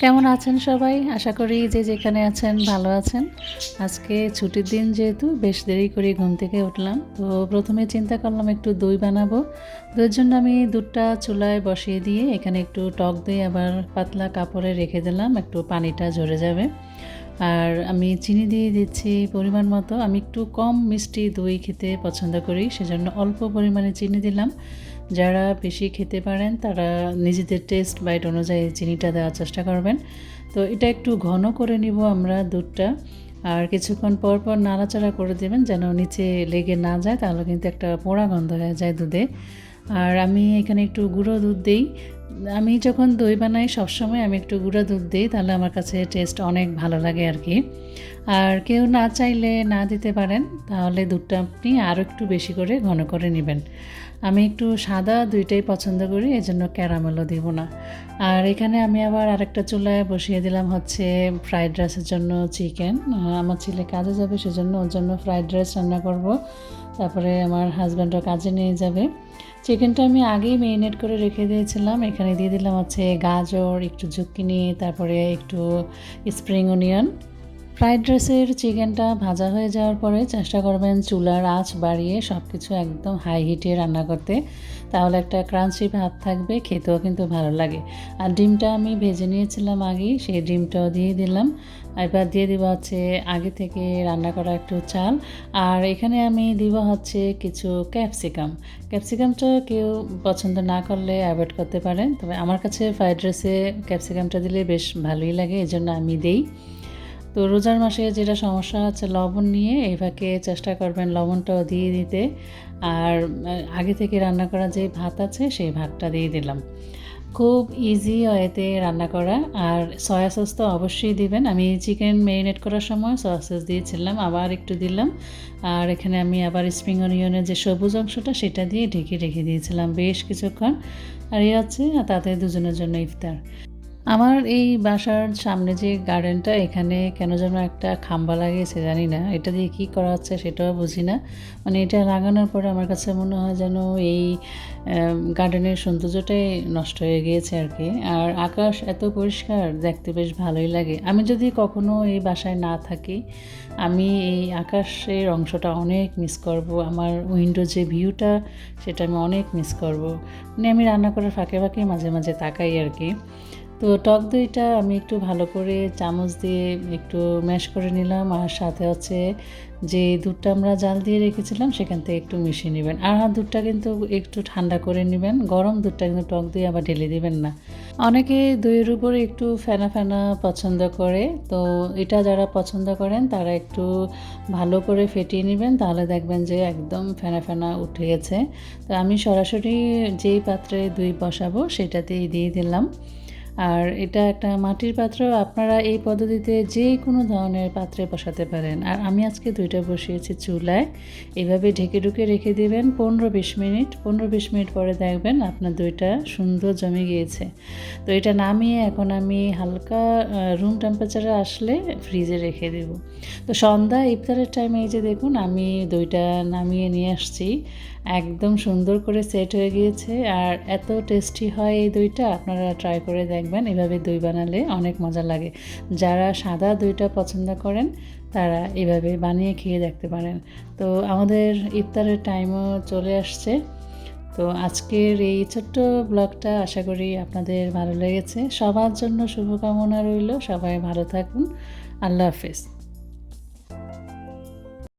কেমন আছেন সবাই? আশা করি যে যেখানে আছেন ভালো আছেন। আজকে ছুটির দিন যেহেতু, বেশ দেরি করে ঘুম থেকে উঠলাম। তো প্রথমে চিন্তা করলাম একটু দই বানাবো। দইয়ের জন্য আমি দুধটা চুলায় বসিয়ে দিয়ে এখানে একটু টক দই, আবার পাতলা কাপড়ে রেখে দিলাম। একটু পানিটা ঝরে যাবে। আর আমি চিনি দিয়ে দিচ্ছি পরিমাণ মতো। আমি একটু কম মিষ্টি দই খেতে পছন্দ করি, সেজন্য অল্প পরিমাণে চিনি দিলাম। যারা বেশি খেতে পারেন, তারা নিজেদের টেস্ট বাইট অনুযায়ী চিনিটা দেওয়ার চেষ্টা করবেন। তো এটা একটু ঘন করে নিব আমরা দুধটা, আর কিছুক্ষণ পর পর নাড়াচাড়া করে দেবেন যেন নিচে লেগে না যায়, তাহলে কিন্তু একটা পোড়া গন্ধ হয়ে যায় দুধে। আর আমি এখানে একটু গুঁড়ো দুধ দিই আমি যখন দই বানাই সবসময় আমি একটু গুঁড়া দুধ দিই, তাহলে আমার কাছে টেস্ট অনেক ভালো লাগে আর কি। আর কেউ না চাইলে না দিতে পারেন, তাহলে দুধটা আপনি আরও একটু বেশি করে ঘন করে নেবেন। আমি একটু সাদা দুইটাই পছন্দ করি, এজন্য ক্যারামেলও দিব না। আর এখানে আমি আবার আরেকটা চুলায় বসিয়ে দিলাম হচ্ছে ফ্রাইড রাইসের জন্য চিকেন আমার ছেলে কাজে যাবে, সেজন্য ওর জন্য ফ্রাইড রাইস রান্না করব। তারপরে আমার হাজব্যান্ডও কাজে নিয়ে যাবে। চিকেনটা আমি আগেই মেরিনেট করে রেখে দিয়েছিলাম, এখানে দিয়ে দিলাম হচ্ছে গাজর একটু জুকিনি তারপরে একটু স্প্রিং অনিয়ন ফ্রাইড রাইসের চিকেনটা ভাজা হয়ে যাওয়ার পরে চেষ্টা করবেন চুলার আঁচ বাড়িয়ে সব কিছু একদম হাই হিটে রান্না করতে। তাহলে একটা ক্রাঞ্চি ভাব থাকবে, খেতেও কিন্তু ভালো লাগে। আর ডিমটা আমি ভেজে নিয়েছিলাম আগেই, সেই ডিমটাও দিয়ে দিলাম। এবার দিয়ে দিব হচ্ছে আগে থেকে রান্না করা একটু চাল। আর এখানে আমি দিব হচ্ছে কিছু ক্যাপসিকাম ক্যাপসিকামটা কেউ পছন্দ না করলে অ্যাভয়েড করতে পারেন। তবে আমার কাছে ফ্রাইড রাইসে ক্যাপসিকামটা দিলে বেশ ভালোই লাগে, এজন্য আমি দিই। তো রোজার মাসে যেটা সমস্যা হচ্ছে, লবণ নিয়ে এইভাবে চেষ্টা করবেন লবণটাও দিয়ে দিতে। আর আগে থেকে রান্না করা যে ভাত আছে সেই ভাতটা দিয়ে দিলাম। খুব ইজি এতে রান্না করা। আর সয়া সস তো অবশ্যই দিবেন। আমি চিকেন ম্যারিনেট করার সময় সয়া সস দিয়েছিলাম, আবার একটু দিলাম। আর এখানে আমি আবার স্প্রিং অনিয়নের যে সবুজ অংশটা, সেটা দিয়ে ঢেকে রেখে দিয়েছিলাম বেশ কিছুক্ষণ। আর এই হচ্ছে, তাতে দুজনের জন্য ইফতার। আমার এই বাসার সামনে যে গার্ডেনটা এখানে কেন যেন একটা খাম্বা লাগিয়েছে জানি না। এটা দিয়ে কী করা হচ্ছে সেটাও বুঝি না। মানে এটা লাগানোর পরে আমার কাছে মনে হয় যেন এই গার্ডেনের সৌন্দর্যটাই নষ্ট হয়ে গিয়েছে আর কি। আর আকাশ এত পরিষ্কার, দেখতে বেশ ভালোই লাগে। আমি যদি কখনো এই বাসায় না থাকি, আমি এই আকাশের অংশটা অনেক মিস করব। আমার উইন্ডো যে ভিউটা সেটা আমি অনেক মিস করব। মানে আমি রান্না করার ফাঁকে ফাঁকে মাঝে মাঝে তাকাই আর কি। তো টক দইটা আমি একটু ভালো করে চামচ দিয়ে একটু ম্যাশ করে নিলাম। আর সাথে হচ্ছে যে দুধটা আমরা জাল দিয়ে রেখেছিলাম, সেখান থেকে একটু মিশিয়ে নেবেন। আর দুধটা কিন্তু একটু ঠান্ডা করে নেবেন। গরম দুধটা কিন্তু টক দই আবার ঢেলে দেবেন না। অনেকে দইয়ের উপরে একটু ফেনা ফেনা পছন্দ করে। তো এটা যারা পছন্দ করেন, তারা একটু ভালো করে ফেটিয়ে নেবেন। তাহলে দেখবেন যে একদম ফেনা ফেনা উঠে গেছে তো আমি সরাসরি যেই পাত্রে দই বসাবো, সেটাতেই দিয়ে দিলাম। আর এটা একটা মাটির পাত্র, আপনারা এই পদ্ধতিতে যে কোনো ধরনের পাত্রে বসাতে পারেন। আর আমি আজকে দুইটা বসিয়েছি চুলায়। এভাবে ঢেকে ঢুকে রেখে দেবেন পনেরো বিশ মিনিট। পনেরো বিশ মিনিট পরে দেখবেন আপনার দইটা সুন্দর জমে গিয়েছে। তো এটা নামিয়ে এখন আমি হালকা রুম টেম্পারেচারে আসলে ফ্রিজে রেখে দেব। তো সন্ধ্যা ইফতারের টাইমে এই যে দেখুন, আমি দইটা নামিয়ে নিয়ে আসছি। একদম সুন্দর করে সেট হয়ে গিয়েছে আর এত টেস্টি হয় এই দইটা, আপনারা ট্রাই করে দেখবেন। এভাবে দই বানালে অনেক মজা লাগে। যারা সাদা দইটা পছন্দ করেন, তারা এভাবে বানিয়ে খেয়ে দেখতে পারেন। তো আমাদের ইফতারের টাইমও চলে আসছে। তো আজকের এই ছোট্ট ব্লগটা আশা করি আপনাদের ভালো লেগেছে। সবার জন্য শুভকামনা রইল। সবাই ভালো থাকুন। আল্লাহ হাফেজ।